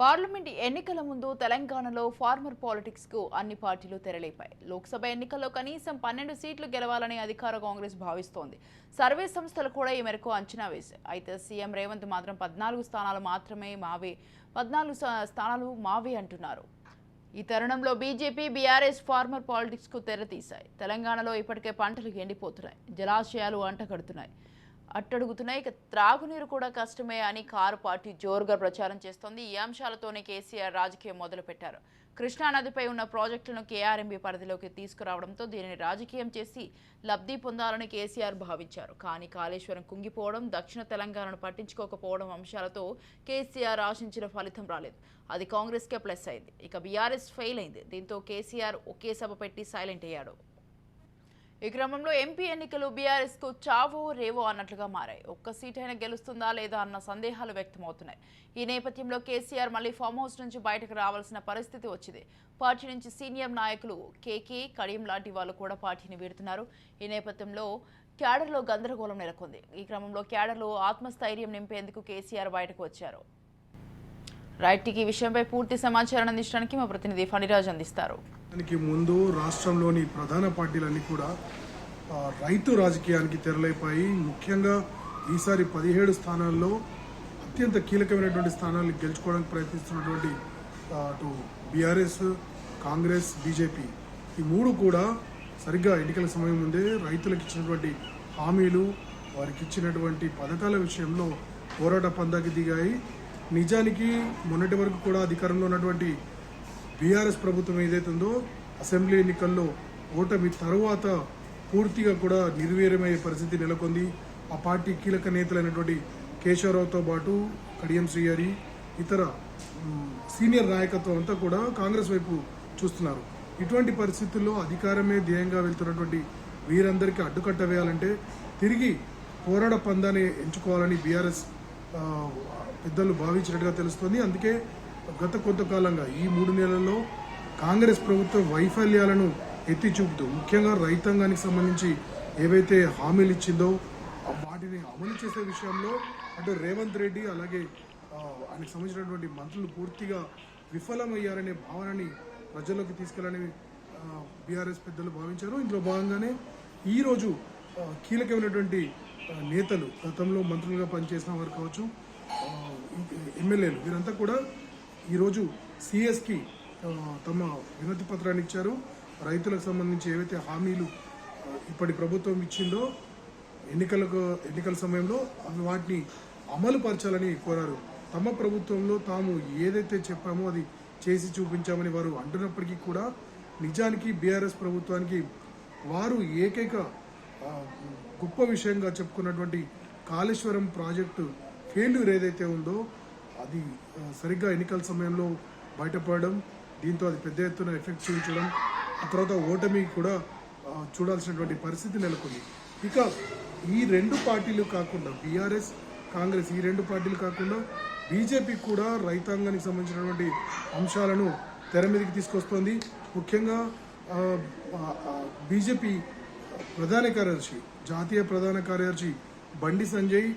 Parliament ఎన్నికల ముందు తెలంగాణలో ఫార్మర్ పాలిటిక్స్కు అన్ని పార్టీలు తెరలేపాయి. లోక్సభ ఎన్నికల్లో కనీసం పన్నెండు సీట్లు గెలవాలని అధికార కాంగ్రెస్ భావిస్తోంది. సర్వే సంస్థలు కూడా ఈ మేరకు అంచనా వేశాయి. అయితే సీఎం రేవంత్ మాత్రం పద్నాలుగు స్థానాలు మాత్రమే మావే పద్నాలుగు స్థానాలు మావే అంటున్నారు. ఈ తరుణంలో బీజేపీ బీఆర్ఎస్ ఫార్మర్ పాలిటిక్స్కు తెరతీశాయి. తెలంగాణలో ఇప్పటికే పంటలు ఎండిపోతున్నాయి. జలాశయాలు అంటగడుతున్నాయి. అట్టడుగుతున్నాయి. ఇక త్రాగునీరు కూడా కష్టమే అని కారు పార్టీ జోరుగా ప్రచారం చేస్తోంది. ఈ అంశాలతోనే కేసీఆర్ రాజకీయం మొదలుపెట్టారు. కృష్ణా నదిపై ఉన్న ప్రాజెక్టులను కేఆర్ఎంబీ పరిధిలోకి తీసుకురావడంతో దీనిని రాజకీయం చేసి లబ్ధి పొందాలని కేసీఆర్ భావించారు. కానీ కాళేశ్వరం కుంగిపోవడం దక్షిణ తెలంగాణను పట్టించుకోకపోవడం అంశాలతో కేసీఆర్ ఆశించిన ఫలితం రాలేదు. అది కాంగ్రెస్కే ప్లస్ అయింది. ఇక బీఆర్ఎస్ ఫెయిల్ అయింది. దీంతో కేసీఆర్ ఒకే సభ పెట్టి సైలెంట్ అయ్యాడు. ఈ క్రమంలో ఎంపీ ఎన్నికలు బీఆర్ఎస్కు చావో రేవో అన్నట్లుగా మారాయి. ఒక్క సీట్ అయినా గెలుస్తుందా లేదా అన్న సందేహాలు వ్యక్తమవుతున్నాయి. ఈ నేపథ్యంలో కేసీఆర్ మళ్ళీ ఫామ్ హౌస్ నుంచి బయటకు రావాల్సిన పరిస్థితి వచ్చింది. పార్టీ నుంచి సీనియర్ నాయకులు కేకే కడియం లాంటి వాళ్ళు కూడా పార్టీని వీడుతున్నారు. ఈ నేపథ్యంలో క్యాడర్లో గందరగోళం నెలకొంది. ఈ క్రమంలో క్యాడర్లో ఆత్మస్థైర్యం నింపేందుకు కేసీఆర్ బయటకు వచ్చారు. రైట్కి ఈ విషయంపై పూర్తి సమాచారం అందించడానికి మా ప్రతినిధి ఫణిరాజ్ అందిస్తారు. దానికి ముందు రాష్ట్రంలోని ప్రధాన పార్టీలన్నీ కూడా రైతు రాజకీయానికి తెరలేపాయి. ముఖ్యంగా ఈసారి పదిహేడు స్థానాల్లో అత్యంత కీలకమైనటువంటి స్థానాలు గెలుచుకోవడానికి ప్రయత్నిస్తున్నటువంటి అటు బీఆర్ఎస్ కాంగ్రెస్ బీజేపీ ఈ మూడు కూడా సరిగ్గా ఎన్నికల సమయం ముందే రైతులకు ఇచ్చినటువంటి హామీలు వారికి ఇచ్చినటువంటి పథకాల విషయంలో పోరాట పందాకి దిగాయి. నిజానికి మొన్నటి వరకు కూడా అధికారంలో ఉన్నటువంటి బీఆర్ఎస్ ప్రభుత్వం ఏదైతే ఉందో అసెంబ్లీ ఎన్నికల్లో ఓటమి తర్వాత పూర్తిగా కూడా నిర్వీర్యమయ్యే పరిస్థితి నెలకొంది. ఆ పార్టీ కీలక నేతలైనటువంటి కేశవరావుతో పాటు కడియం శ్రీహరి ఇతర సీనియర్ నాయకత్వం అంతా కూడా కాంగ్రెస్ వైపు చూస్తున్నారు. ఇటువంటి పరిస్థితుల్లో అధికారమే ధ్యేయంగా వెళ్తున్నటువంటి వీరందరికీ అడ్డుకట్ట వేయాలంటే తిరిగి పోరాడ పందాన్ని ఎంచుకోవాలని బీఆర్ఎస్ పెద్దలు భావించినట్టుగా తెలుస్తోంది. అందుకే గత కొంతకాలంగా ఈ మూడు నెలల్లో కాంగ్రెస్ ప్రభుత్వ వైఫల్యాలను ఎత్తి చూపుతూ ముఖ్యంగా రైతాంగానికి సంబంధించి ఏవైతే హామీలు ఇచ్చిందో వాటిని అమలు చేసే విషయంలో అటు రేవంత్ రెడ్డి అలాగే ఆయనకు సంబంధించినటువంటి మంత్రులు పూర్తిగా విఫలమయ్యారనే భావనని ప్రజల్లోకి తీసుకెళ్ళని బీఆర్ఎస్ పెద్దలు భావించారు. ఇందులో భాగంగానే ఈరోజు కీలకమైనటువంటి నేతలు గతంలో మంత్రులుగా పనిచేసిన వారు కావచ్చు ఎమ్మెల్యేలు వీరంతా కూడా ఈరోజు సిఎస్కి తమ వినతి పత్రాన్ని ఇచ్చారు. రైతులకు సంబంధించి ఏవైతే హామీలు ఇప్పటి ప్రభుత్వం ఇచ్చిందో ఎన్నికలకు ఎన్నికల సమయంలో అవి వాటిని అమలు పరచాలని కోరారు. తమ ప్రభుత్వంలో తాము ఏదైతే చెప్పామో అది చేసి చూపించామని వారు అంటున్నప్పటికీ కూడా నిజానికి బీఆర్ఎస్ ప్రభుత్వానికి వారు ఏకైక గొప్ప విషయంగా చెప్పుకున్నటువంటి కాళేశ్వరం ప్రాజెక్టు ఫెయిల్యూర్ ఏదైతే ఉందో అది సరిగ్గా ఎన్నికల సమయంలో బయటపడడం దీంతో అది పెద్ద ఎత్తున ఎఫెక్ట్ చూపించడం ఆ తర్వాత ఓటమి కూడా చూడాల్సినటువంటి పరిస్థితి నెలకొంది. ఇక ఈ రెండు పార్టీలు కాకుండా బీఆర్ఎస్ కాంగ్రెస్ ఈ రెండు పార్టీలు కాకుండా బీజేపీ కూడా రైతాంగానికి సంబంధించినటువంటి అంశాలను తెర మీదకి తీసుకొస్తోంది. ముఖ్యంగా బీజేపీ ప్రధాన కార్యదర్శి జాతీయ ప్రధాన కార్యదర్శి బండి సంజయ్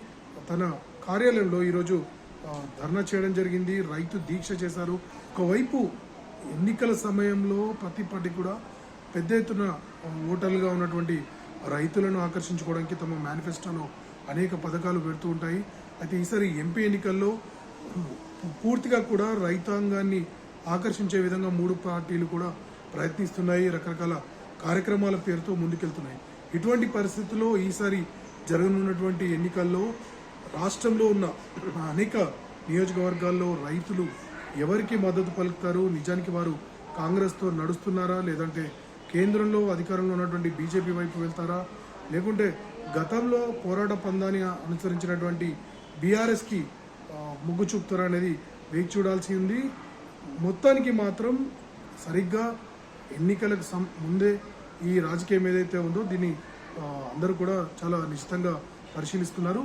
తన కార్యాలయంలో ఈరోజు ధర్నా చేయడం జరిగింది. రైతు దీక్ష చేశారు. ఒకవైపు ఎన్నికల సమయంలో ప్రతి పార్టీ కూడా పెద్ద ఎత్తున ఓటర్లుగా ఉన్నటువంటి రైతులను ఆకర్షించుకోవడానికి తమ మేనిఫెస్టోలో అనేక పథకాలు పెడుతూ ఉంటాయి. అయితే ఈసారి ఎంపీ ఎన్నికల్లో పూర్తిగా కూడా రైతాంగాన్ని ఆకర్షించే విధంగా మూడు పార్టీలు కూడా ప్రయత్నిస్తున్నాయి. రకరకాల కార్యక్రమాల పేరుతో ముందుకెళ్తున్నాయి. ఇటువంటి పరిస్థితుల్లో ఈసారి జరగనున్నటువంటి ఎన్నికల్లో రాష్ట్రంలో ఉన్న అనేక నియోజకవర్గాల్లో రైతులు ఎవరికి మద్దతు పలుకుతారు? నిజానికి వారు కాంగ్రెస్తో నడుస్తున్నారా? లేదంటే కేంద్రంలో అధికారంలో ఉన్నటువంటి బీజేపీ వైపు వెళ్తారా? లేకుంటే గతంలో పోరాట పందాన్ని అనుసరించినటువంటి బీఆర్ఎస్కి మొగ్గు చూపుతారా అనేది వేచి చూడాల్సి ఉంది. మొత్తానికి మాత్రం సరిగ్గా ఎన్నికలకు సం ముందే ఈ రాజకీయం ఏదైతే ఉందో దీన్ని అందరూ కూడా చాలా నిశ్చితంగా పరిశీలిస్తున్నారు.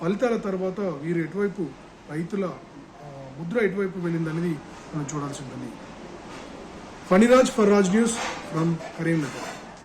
ఫలితాల తర్వాత వీరు ఎటువైపు రైతుల ముద్ర ఎటువైపు వెళ్ళిందనేది మనం చూడాల్సి ఉంటుంది. Phaniraj for Raj news from Karimnagar.